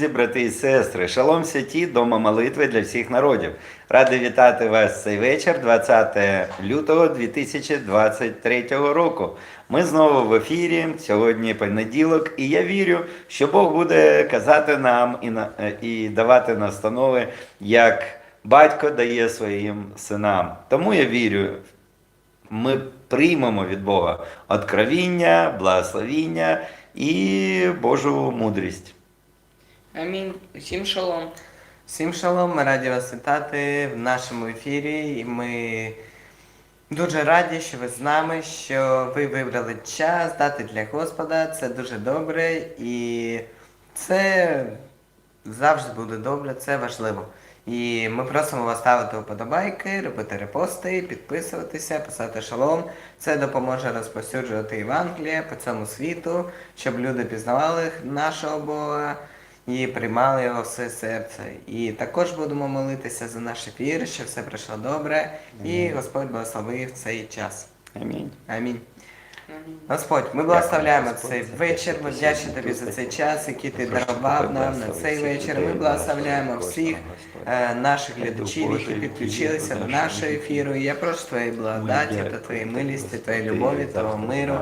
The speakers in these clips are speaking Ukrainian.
друзі, брати і сестри, шалом святі, дома молитви для всіх народів. Радий вітати вас цей вечір, 20 лютого 2023 року. Ми знову в ефірі. Сьогодні понеділок, і я вірю, що Бог буде казати нам і, на, і давати настанови, як батько дає своїм синам. Тому я вірю, ми приймемо від Бога откровіння, благословіння і Божу мудрість. Амінь. Усім шалом. Всім шалом, ми раді вас вітати в нашому ефірі. І ми дуже раді, що ви з нами, що ви вибрали час дати для Господа. Це дуже добре і це завжди буде добре, це важливо. І ми просимо вас ставити вподобайки, робити репости, підписуватися, писати шалом. Це допоможе розповсюджувати Євангеліє по цьому світу, щоб люди пізнавали нашого Бога і приймали його все серце. І також будемо молитися за наш ефір, щоб все пройшло добре, і Господь благословив цей час. Амінь. Амінь. Господь, ми благословляємо цей вечір. Ми вдячні тобі за цей час, який ти дарував нам на цей вечір. Ми благословляємо всіх е, наших глядачів, які підключилися до нашого ефіру. І Я прошу твоєї благодаті та твоєї тобі, твоєї любові, твого миру,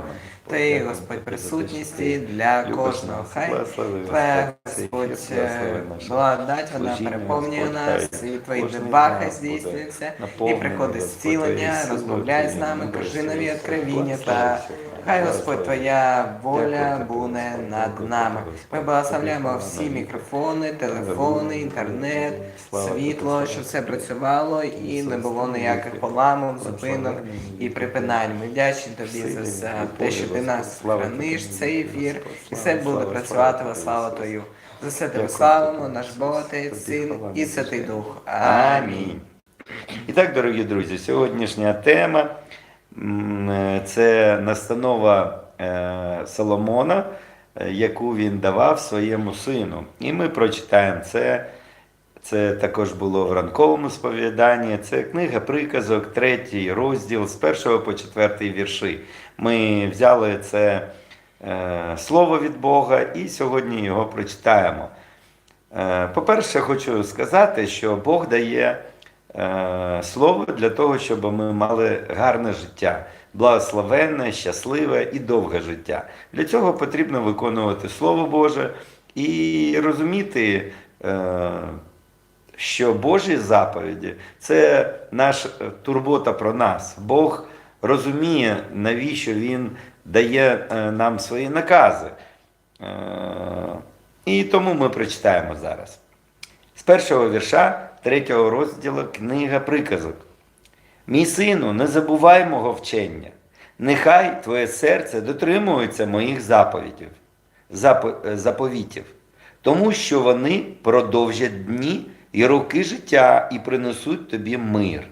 Дякуємо Господь, ти для кожного. Хай Твоя Господь, е, благодать, вона переповнює нас, і твої дебахи здійснюються, і приходить зцілення, розмовляй з нами, кажи нові откровіння та. Хай Господь Твоя воля буде над нами. Ми благословляємо всі мікрофони, телефони, інтернет, світло, щоб все працювало і не було ніяких поламок, зупинок і припинань. Ми вдячні тобі за все, те, що ти нас храниш, цей ефір, і все буде працювати во славу Твою. За все тебе славимо, наш Бог, Отець, Син і Святий Дух. Амінь. І так, дорогі друзі, сьогоднішня тема е, це настанова е, Соломона, е, яку він давав своєму сину. І ми прочитаємо це. Це також було в ранковому сповіданні. Це книга приказок, третій розділ з першого по четвертий вірші. Ми взяли це е, слово від Бога і сьогодні його прочитаємо. Е, По-перше, хочу сказати, що Бог дає е, слово для того, щоб ми мали гарне життя, благословенне, щасливе і довге життя. Для цього потрібно виконувати Слово Боже і розуміти, е, що Божі заповіді це наша турбота про нас. Бог розуміє, навіщо Він дає е, нам свої накази. Е, І тому ми прочитаємо зараз. З першого вірша третього розділу книга приказок. Мій сину, не забувай мого вчення, нехай твоє серце дотримується моїх заповідів, е, заповітів, тому що вони продовжать дні і роки життя і принесуть тобі мир.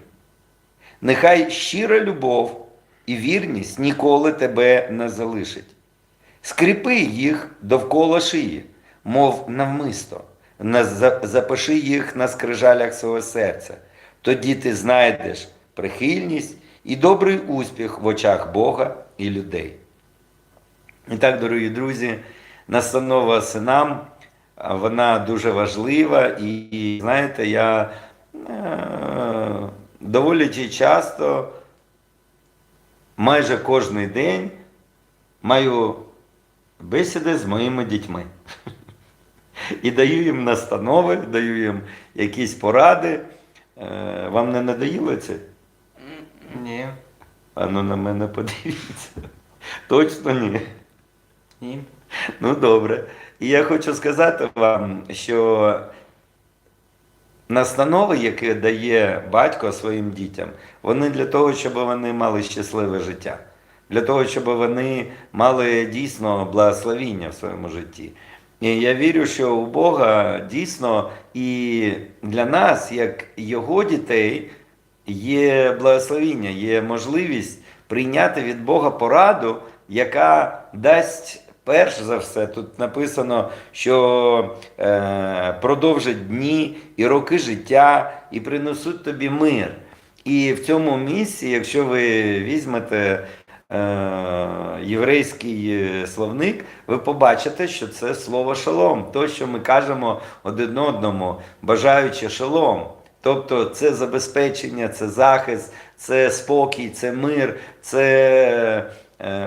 Нехай щира любов і вірність ніколи тебе не залишить. Скріпи їх довкола шиї, мов навмисто, запиши їх на скрижалях свого серця. Тоді ти знайдеш прихильність і добрий успіх в очах Бога і людей. І так, дорогі друзі, настанова синам, вона дуже важлива, і, знаєте, я е, доволі часто, майже кожен день маю бесіди з моїми дітьми. І даю їм настанови, даю їм якісь поради. Е, Вам не надоїло це? Ні. А ну на мене подивіться. Точно ні. Ні. Ну добре. І я хочу сказати вам, що настанови, які дає батько своїм дітям, вони для того, щоб вони мали щасливе життя, для того, щоб вони мали дійсно благословіння в своєму житті. І я вірю, що у Бога дійсно і для нас, як його дітей, є благословіння, є можливість прийняти від Бога пораду, яка дасть перш за все, тут написано, що е, продовжать дні і роки життя і принесуть тобі мир. І в цьому місці, якщо ви візьмете е, єврейський е, словник, ви побачите, що це слово шалом, то, що ми кажемо один одному, бажаючи шалом. Тобто це забезпечення, це захист, це спокій, це мир, це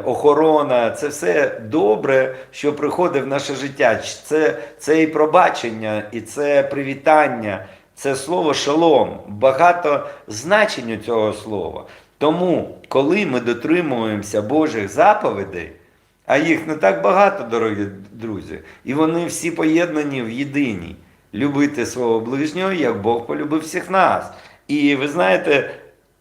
охорона, це все добре, що приходить в наше життя. Це, це і пробачення, і це привітання, це слово шалом. Багато значень у цього слова. Тому, коли ми дотримуємося Божих заповідей, а їх не так багато, дорогі друзі, і вони всі поєднані в єдиній. Любити свого ближнього, як Бог полюбив всіх нас. І ви знаєте,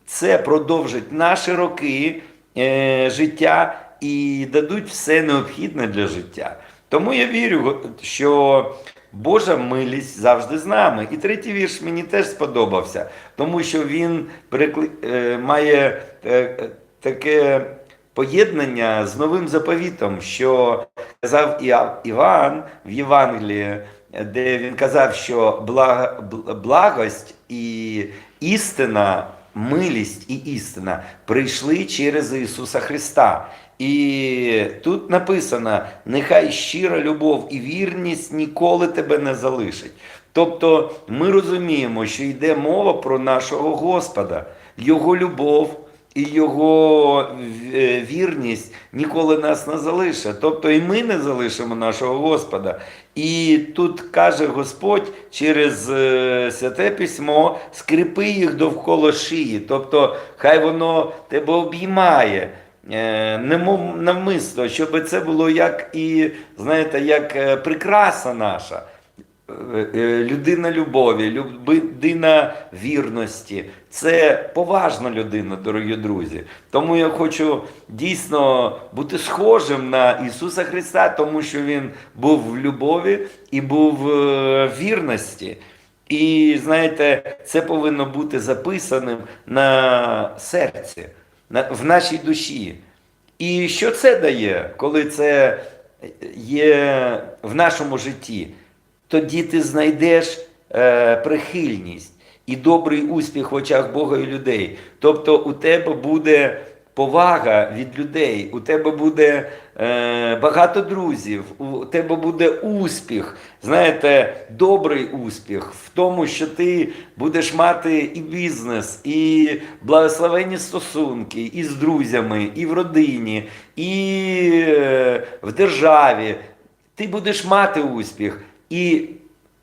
це продовжить наші роки е, життя і дадуть все необхідне для життя. Тому я вірю, що Божа милість завжди з нами. І третій вірш мені теж сподобався, тому що він перекли... е, має е, таке поєднання з новим заповітом, що казав Іван в Євангелії, де він казав, що благ... благость і істина, милість і істина прийшли через Ісуса Христа. І тут написано: нехай щира любов і вірність ніколи тебе не залишить. Тобто ми розуміємо, що йде мова про нашого Господа, Його любов і Його е, вірність ніколи нас не залишить. Тобто і ми не залишимо нашого Господа. І тут каже Господь через е, святе письмо, скріпи їх довкола шиї. Тобто, хай воно тебе обіймає. Е, немов навмисно, щоб це було як і, знаєте, як прикраса наша. Е, е, Людина любові, людина вірності. Це поважна людина, дорогі друзі. Тому я хочу дійсно бути схожим на Ісуса Христа, тому що Він був в любові і був е, в вірності. І знаєте, це повинно бути записаним на серці, на, в нашій душі. І що це дає, коли це є в нашому житті? Тоді ти знайдеш е, прихильність і добрий успіх в очах Бога і людей. Тобто у тебе буде повага від людей, у тебе буде е, багато друзів, у тебе буде успіх, знаєте, добрий успіх в тому, що ти будеш мати і бізнес, і благословенні стосунки, і з друзями, і в родині, і е, в державі. Ти будеш мати успіх. І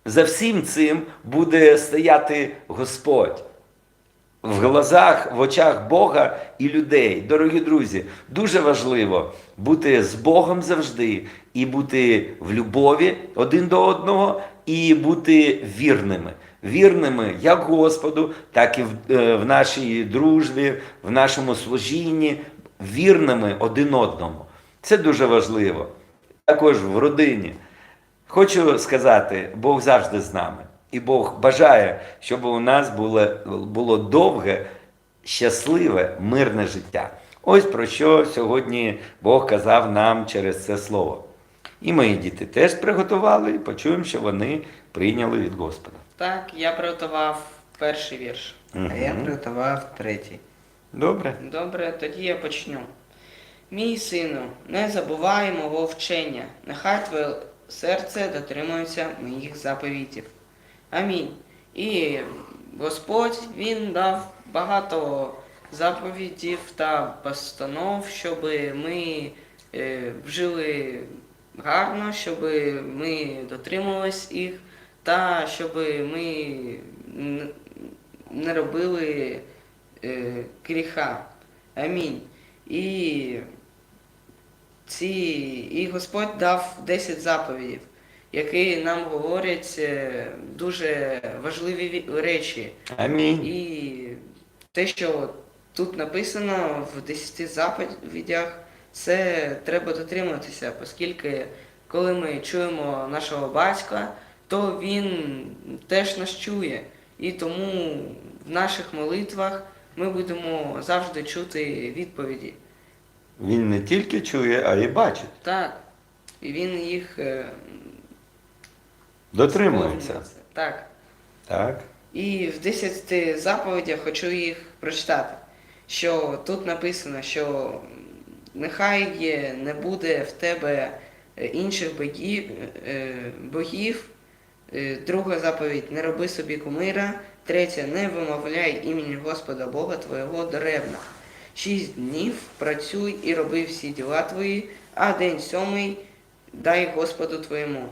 за всім цим буде стояти Господь в глазах, в очах Бога і людей. Дорогі друзі, дуже важливо бути з Богом завжди і бути в любові один до одного, і бути вірними. Вірними як Господу, так і в, е, нашій дружбі, в нашому служінні, вірними один одному. Це дуже важливо. Також в родині. Хочу сказати, Бог завжди з нами. І Бог бажає, щоб у нас було, було довге, щасливе, мирне життя. Ось про що сьогодні Бог казав нам через це слово. І мої діти теж приготували і почуємо, що вони прийняли від Господа. Так, я приготував перший вірш. А я приготував третій. Добре. Добре, тоді я почну. Мій сину, не забувай мого вчення, нехай твоє серце дотримується моїх заповітів. Амінь. І Господь Він дав багато заповідів та постанов, щоб ми е, вжили гарно, щоб ми дотримувались їх, та щоб ми не робили е, гріха. Амінь. І ці, і Господь дав 10 заповідей, які нам говорять е, дуже важливі речі. Амінь. І те, що тут написано в 10 заповідях, це треба дотримуватися, оскільки коли ми чуємо нашого батька, то він теж нас чує. І тому в наших молитвах ми будемо завжди чути відповіді. Він не тільки чує, а й бачить. Так. І він їх е, Дотримується. сповнюється. Так. Так. І в 10 заповідях хочу їх прочитати. Що тут написано, що нехай є- не буде в тебе е, інших богів, е, богів. Е, Друга заповідь не роби собі кумира. Третя не вимовляй імені Господа Бога твого даремно. Шість днів працюй і роби всі діла твої, а день сьомий дай Господу твоєму.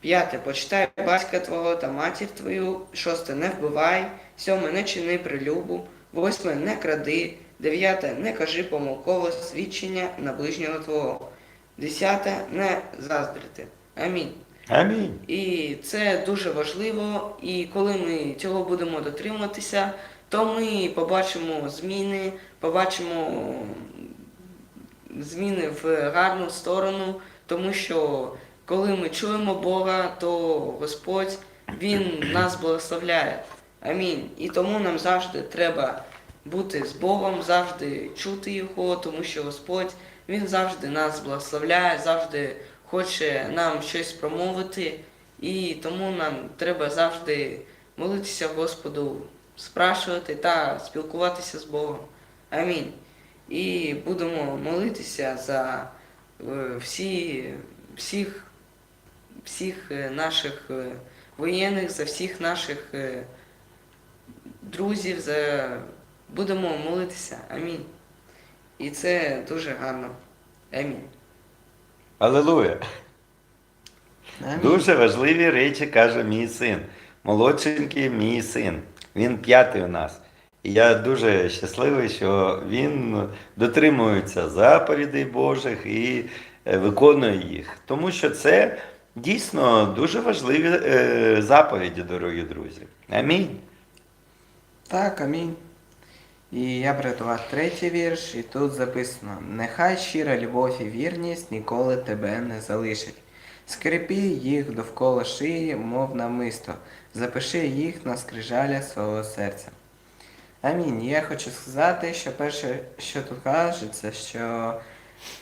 П'яте. Почитай батька твого та матір твою. Шосте. Не вбивай. Сьоме. Не чини прилюбу. Восьме. Не кради. Дев'яте. Не кажи помилково свідчення на ближнього твого. Десяте. Не заздрити. Амінь. Амінь. І це дуже важливо. І коли ми цього будемо дотримуватися, то ми побачимо зміни, побачимо зміни в гарну сторону, тому що коли ми чуємо Бога, то Господь Він нас благословляє. Амінь. І тому нам завжди треба бути з Богом, завжди чути Його, тому що Господь Він завжди нас благословляє, завжди хоче нам щось промовити, і тому нам треба завжди молитися Господу, спрашувати та спілкуватися з Богом. Амінь. І будемо молитися за е, всі, всіх, всіх е, наших е, воєнних, за всіх наших друзів, за... будемо молитися. Амінь. І це дуже гарно. Амінь. Алілуя. Амінь. Дуже важливі речі каже мій син. Молодшенький мій син. Він п'ятий у нас. Я дуже щасливий, що він дотримується заповідей Божих і е, виконує їх. Тому що це дійсно дуже важливі е, заповіді, дорогі друзі. Амінь. Так, амінь. І я приготував третій вірш, і тут записано: Нехай щира любов і вірність ніколи тебе не залишить. Скріпи їх довкола шиї, мов намисто, запиши їх на скрижаля свого серця. Амінь. Я хочу сказати, що перше, що тут кажеться, що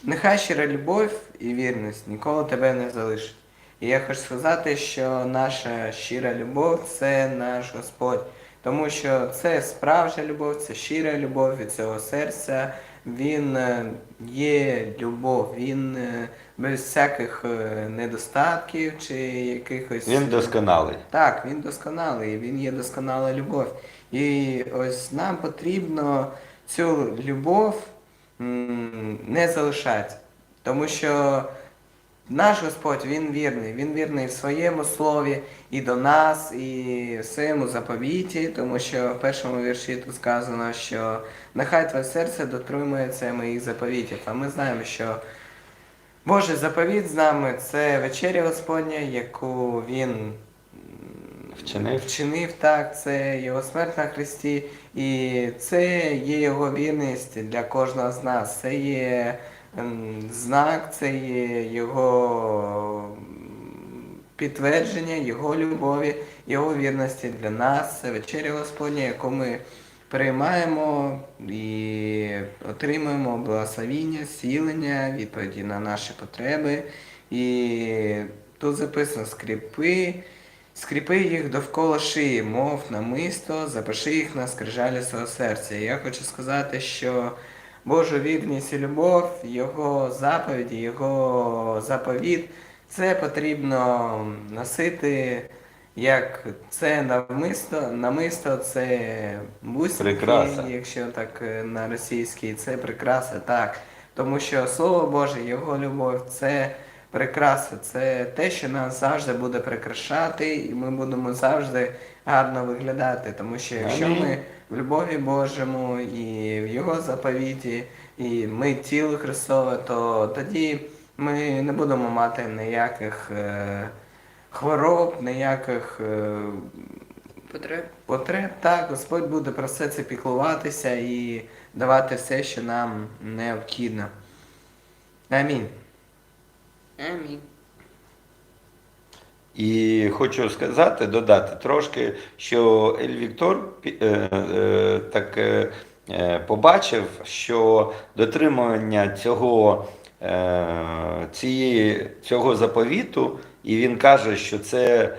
нехай щира любов і вірність ніколи тебе не залишить. І я хочу сказати, що наша щира любов це наш Господь. Тому що це справжня любов, це щира любов від цього серця. Він е, є любов, він е, без всяких е, недостатків чи якихось. Він досконалий. Так, він досконалий, він є досконала любов. І ось нам потрібно цю любов не залишати. Тому що наш Господь, Він вірний, Він вірний в своєму слові і до нас, і в своєму заповіті, тому що в першому вірші тут сказано, що нехай твоє серце дотримується моїх заповітів. А ми знаємо, що Божий заповіт з нами це вечеря Господня, яку Він Вчинив. вчинив так, це Його смерть на Христі, і це є Його вірність для кожного з нас. Це є ем, знак, це є Його підтвердження, Його любові, Його вірності для нас. Це вечеря Господня, яку ми приймаємо і отримуємо благословіння, зцілення, відповіді на наші потреби. І тут записано скріпи. Скріпи їх довкола шиї, мов намисто, запиши їх на скрижалі свого серця. І я хочу сказати, що Божу вірність і любов, Його заповіді, Його заповіт, це потрібно носити як це намисто, намисто це бусинки, якщо так е, на російській, це прикраса, так. Тому що Слово Боже, Його любов, це прикраса, це те, що нас завжди буде прикрашати, і ми будемо завжди гарно виглядати. Тому що якщо ми в любові Божому і в Його заповіті, і ми тіло Христове, то тоді ми не будемо мати ніяких е, хвороб, ніяких е, Потреб. потреб. Так, Господь буде про все це піклуватися і давати все, що нам необхідно. Амінь. Амінь. І хочу сказати, додати трошки, що Ель Віктор е, е, так е, побачив, що дотримування цього, цього заповіту, і він каже, що це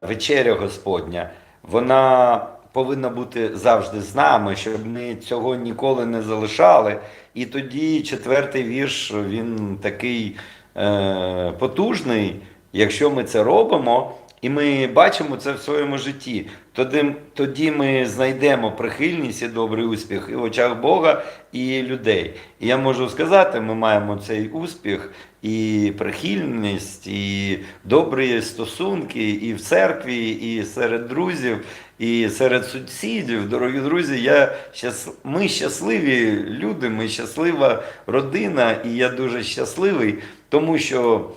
вечеря Господня, вона повинна бути завжди з нами, щоб ми цього ніколи не залишали. І тоді четвертий вірш, він такий е, потужний, якщо ми це робимо, і ми бачимо це в своєму житті, тоді, тоді ми знайдемо прихильність і добрий успіх і в очах Бога, і людей. І я можу сказати, ми маємо цей успіх і прихильність, і добрі стосунки і в церкві, і серед друзів, і серед сусідів. Дорогі друзі, я щас... ми щасливі люди, ми щаслива родина, і я дуже щасливий, тому що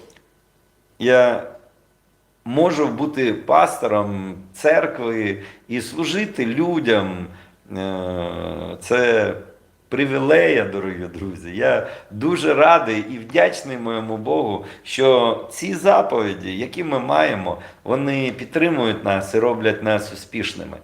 я можу бути пастором церкви і служити людям. Е, Це привілея, дорогі друзі. Я дуже радий і вдячний моєму Богу, що ці заповіді, які ми маємо, вони підтримують нас і роблять нас успішними.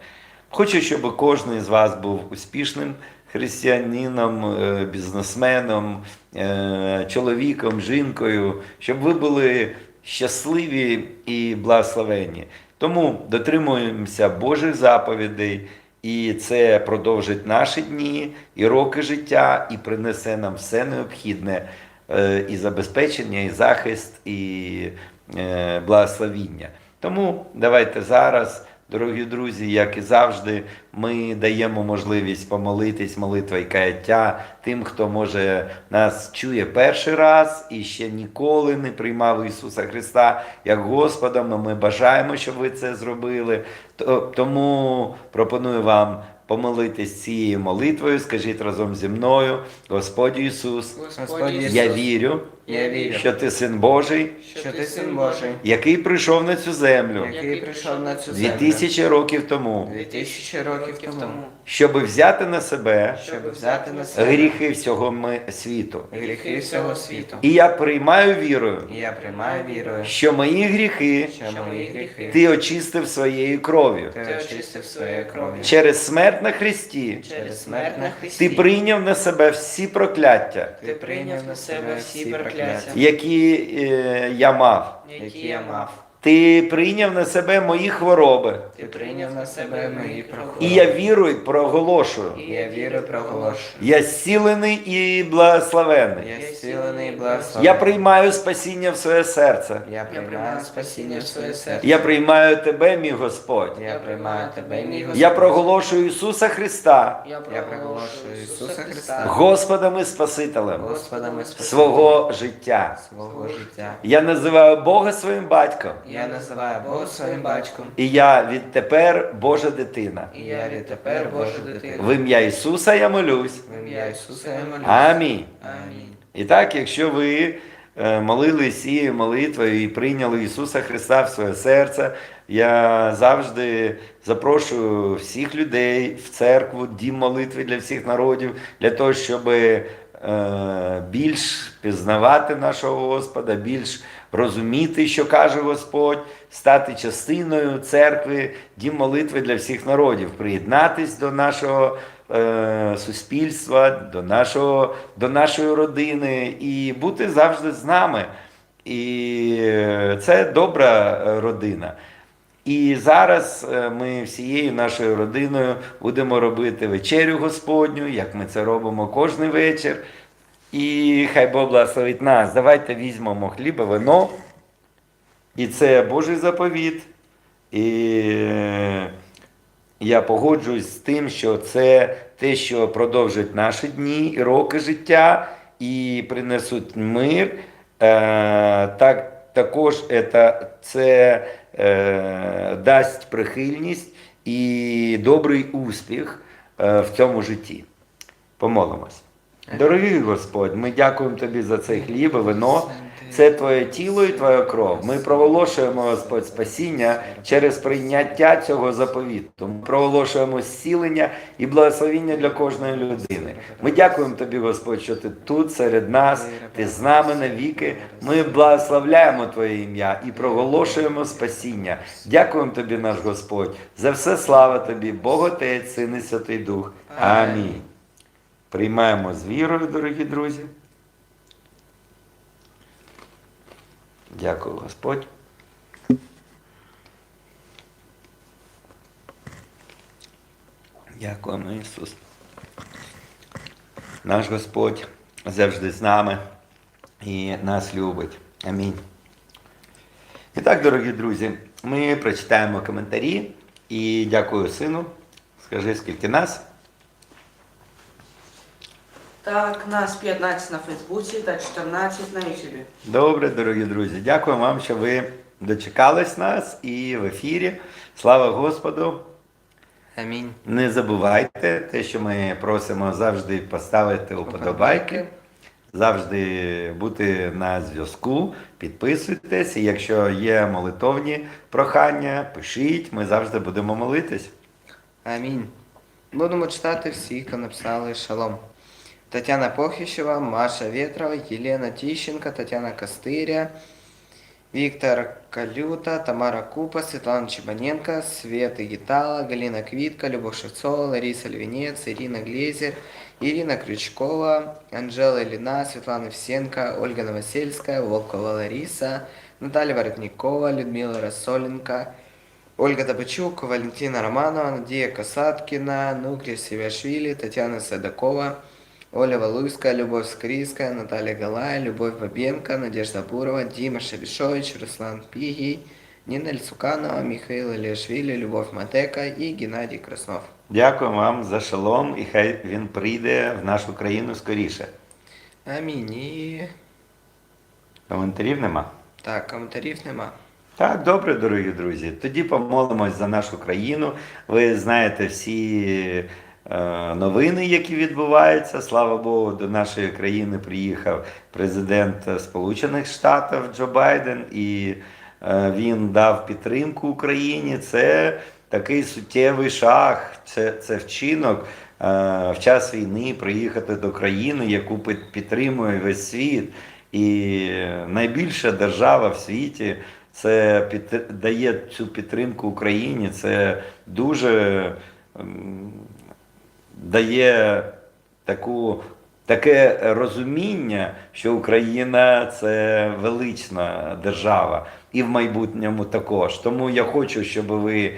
Хочу, щоб кожен з вас був успішним християнином, е, бізнесменом, е, чоловіком, жінкою, щоб ви були щасливі і благословені. Тому дотримуємося Божих заповідей, і це продовжить наші дні і роки життя, і принесе нам все необхідне е, і забезпечення, і захист, і благословіння. Тому давайте зараз, дорогі друзі, як і завжди, ми даємо можливість помолитись, молитва і каяття тим, хто може нас чує перший раз і ще ніколи не приймав Ісуса Христа як Господа. Ми бажаємо, щоб ви це зробили. Тому пропоную вам помолитись цією молитвою. Скажіть разом зі мною, Господь Ісус, Господь Ісус, я вірю, Я вірю, що ти син Божий, що ти син Божий, який прийшов на цю землю? Який прийшов на цю дві землю? тисячі років тому, дві тисячі років тому, щоб взяти на себе щоб взяти на себе гріхи всього ми- світу. гріхи всього світу. І я приймаю вірою, І я приймаю вірою, що мої гріхи що мої гріхи ти очистив своєю кров'ю. ти очистив своєю кров'ю. Через смерть на Христі Через смерть на Христі. ти прийняв на себе всі прокляття, ти прийняв на себе всі прокляття, які е, я мав. які я мав. Ти прийняв на себе мої хвороби. Ти прийняв на себе мої прохорони. І я вірую, проголошую. І я вірю проголошую. Я зцілений і благословений. Я зцілений і благословений. Я приймаю спасіння в своє серце. Я приймаю спасіння в своє серце. Я приймаю тебе, мій Господь. Я приймаю тебе, мій Господь. Я проголошую Ісуса Христа Я проголошую Ісуса Христа Господом і Спасителем Господом і Спасителем свого життя. свого життя. Я називаю Бога своїм батьком. Я називаю Бога своїм батьком. І я відтепер Божа дитина. І я відтепер Божа дитина. В ім'я Ісуса я молюсь. В ім'я Ісуса я молюсь. Амінь. Амінь. І так, якщо ви е, молились цією молитвою і прийняли Ісуса Христа в своє серце, я завжди запрошую всіх людей в церкву, дім молитви для всіх народів, для того, щоб е, більш пізнавати нашого Господа, більш розуміти, що каже Господь, стати частиною церкви, дім молитви для всіх народів, приєднатись до нашого е, суспільства, до, нашого, до нашої родини і бути завжди з нами. І е, це добра е, родина. І зараз е, ми всією нашою родиною будемо робити вечерю Господню, як ми це робимо кожен вечір. І хай Бог благословить нас. Давайте візьмемо хліба, вино. І це Божий заповіт. І е, я погоджуюсь з тим, що це те, що продовжить наші дні і роки життя і принесуть мир. Е, так, також це, це е, дасть прихильність і добрий успіх е, в цьому житті. Помолимось. Дорогий Господь, ми дякуємо Тобі за цей хліб і вино. Це Твоє тіло і Твоя кров. Ми проголошуємо, Господь, спасіння через прийняття цього заповіту. Ми проголошуємо зцілення і благословіння для кожної людини. Ми дякуємо Тобі, Господь, що ти тут серед нас, ти з нами навіки. Ми благословляємо Твоє ім'я і проголошуємо спасіння. Дякуємо Тобі, наш Господь, за все слава Тобі, Бог Отець, Син і Святий Дух. Амінь. Приймаємо з вірою, дорогі друзі. Дякую, Господь. Дякуємо, Ісус. Наш Господь завжди з нами і нас любить. Амінь. І так, дорогі друзі, ми прочитаємо коментарі і дякую сину. Скажи, скільки нас? Так, нас 15 на Фейсбуці та 14 на Ютубі. Добре, дорогі друзі. Дякую вам, що ви дочекались нас і в ефірі. Слава Господу! Амінь. Не забувайте те, що ми просимо завжди поставити уподобайки, завжди бути на зв'язку, підписуйтесь. І якщо є молитовні прохання, пишіть, ми завжди будемо молитись. Амінь. Будемо читати всіх, хто написали шалом. Тетяна Похищева, Маша Ветрова, Єлена Тищенко, Тетяна Костиря, Віктор Калюта, Тамара Купа, Світлана Чебаненко, Света Гітала, Галина Квітка, Любов Шевцова, Лариса Львінець, Ірина Глезер, Ирина Крючкова, Анжела Ильина, Светлана Всенко, Ольга Новосельская, Волкова Лариса, Наталья Воротникова, Людмила Рассоленко, Ольга Добычук, Валентина Романова, Надія Касаткіна, Нукрія Севашвili, Тетяна Садакова, Оля Валуйская, Любовь Скрийская, Наталья Галая, Любовь Бабенко, Надежда Бурова, Дима Шабишович, Руслан Пигий, Нина Льцуканова, Михаил Ильяшвили, Любовь Матека і Геннадій Краснов. Дякую вам за шалом, і хай він прийде в нашу країну скоріше. Амінь. І... Коментарів нема. Так, коментарів нема. Так, добре, дорогі друзі. Тоді помолимось за нашу країну. Ви знаєте всі новини, які відбуваються. Слава Богу, до нашої країни приїхав президент Сполучених Штатів Джо Байден, і е, він дав підтримку Україні. Це такий суттєвий шаг, це, це вчинок. е, В час війни приїхати до країни, яку підтримує весь світ, і найбільша держава в світі це під, дає цю підтримку Україні. Це дуже дає таку, таке розуміння, що Україна це велична держава, і в майбутньому також. Тому я хочу, щоб ви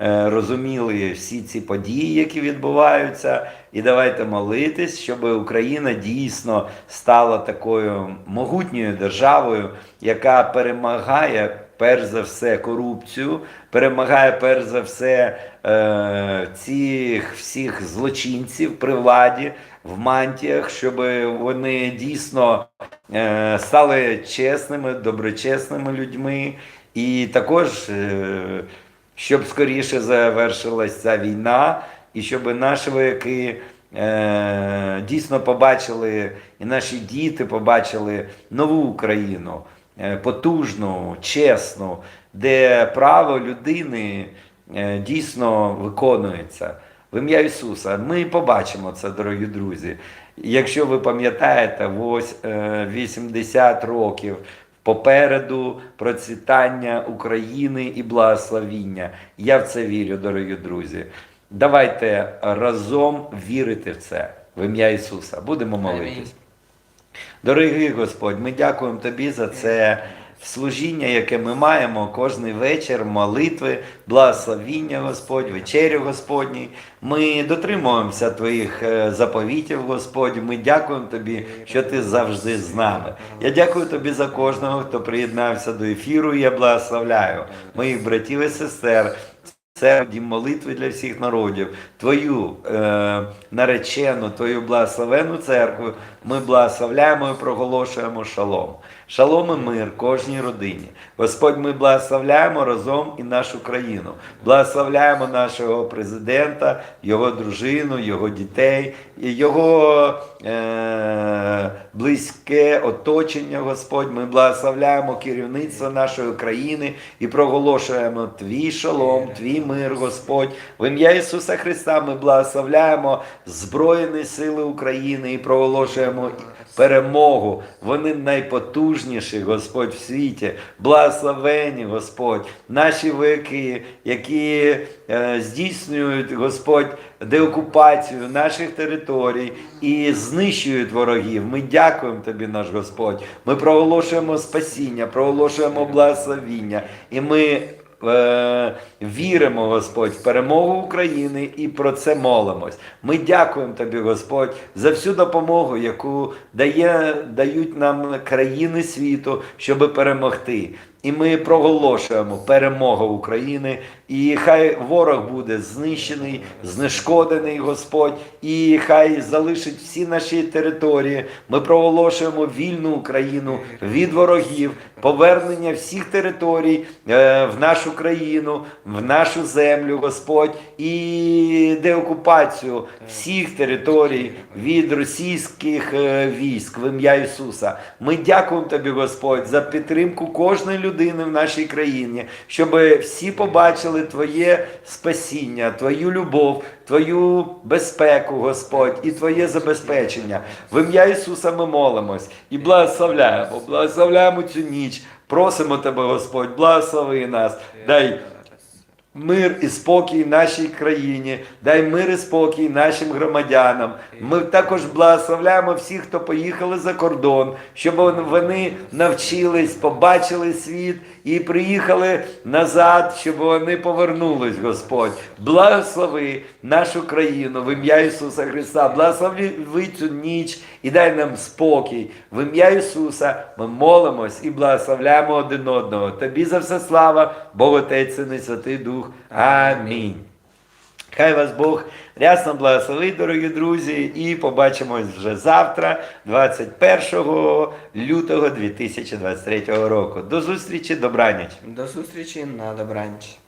е, розуміли всі ці події, які відбуваються, і давайте молитись, щоб Україна дійсно стала такою могутньою державою, яка перемагає перш за все корупцію, перемагає перш за все е, цих всіх злочинців при владі в мантіях, щоб вони дійсно е, стали чесними, доброчесними людьми, і також е, щоб скоріше завершилась ця війна, і щоб наші вояки е, дійсно побачили, і наші діти побачили нову Україну, потужну, чесну, де право людини е, дійсно виконується. В ім'я Ісуса. Ми побачимо це, дорогі друзі. Якщо ви пам'ятаєте, ось е, 80 років попереду процвітання України і благословіння. Я в це вірю, дорогі друзі. Давайте разом вірити в це в ім'я Ісуса. Будемо молитись. Дорогий Господь, ми дякуємо Тобі за це служіння, яке ми маємо кожний вечір, молитви, благословіння, Господь, вечерю Господній. Ми дотримуємося Твоїх е, заповітів, Господь. Ми дякуємо Тобі, що Ти завжди з нами. Я дякую Тобі за кожного, хто приєднався до ефіру. Я благословляю моїх братів і сестер. Це молитви для всіх народів, твою е, наречену, твою благословену церкву. Ми благословляємо і проголошуємо шалом. Шалом і мир кожній родині. Господь, ми благословляємо разом і нашу країну. Благословляємо нашого президента, його дружину, його дітей, його е, близьке оточення, Господь. Ми благословляємо керівництво нашої країни і проголошуємо твій шалом, твій мир, Господь. В ім'я Ісуса Христа ми благословляємо Збройні сили України і проголошуємо перемогу. Вони найпотужніші, Господь, в світі. Благословені, Господь, наші вояки, які е, здійснюють, Господь, деокупацію наших територій і знищують ворогів. Ми дякуємо Тобі, наш Господь. Ми проголошуємо спасіння, проголошуємо благословіння. І ми віримо, Господь, в перемогу України і про це молимось. Ми дякуємо Тобі, Господь, за всю допомогу, яку дає, дають нам країни світу, щоб перемогти. І ми проголошуємо перемогу України, і хай ворог буде знищений, знешкодений, Господь, і хай залишить всі наші території. Ми проголошуємо вільну Україну від ворогів, повернення всіх територій е, в нашу країну, в нашу землю, Господь, і деокупацію всіх територій від російських е, військ в ім'я Ісуса. Ми дякуємо Тобі, Господь, за підтримку кожної людини в нашій країні, щоб всі побачили Твоє спасіння, Твою любов, Твою безпеку, Господь, і Твоє забезпечення. В ім'я Ісуса ми молимось і благословляємо, благословляємо цю ніч. Просимо Тебе, Господь, благослови нас, дай мир і спокій нашій країні, дай мир і спокій нашим громадянам. Ми також благословляємо всіх, хто поїхали за кордон, щоб вони навчились, побачили світ і приїхали назад, щоб вони повернулись, Господь. Благослови нашу країну в ім'я Ісуса Христа. Благослови цю ніч і дай нам спокій. В ім'я Ісуса ми молимось і благословляємо один одного. Тобі за все слава, Бог Отець, і Святий Дух. Амінь. Хай вас Бог рясно благословить, дорогі друзі, і побачимось вже завтра, 21 лютого 2023 року. До зустрічі, добраніч! До зустрічі на добраніч.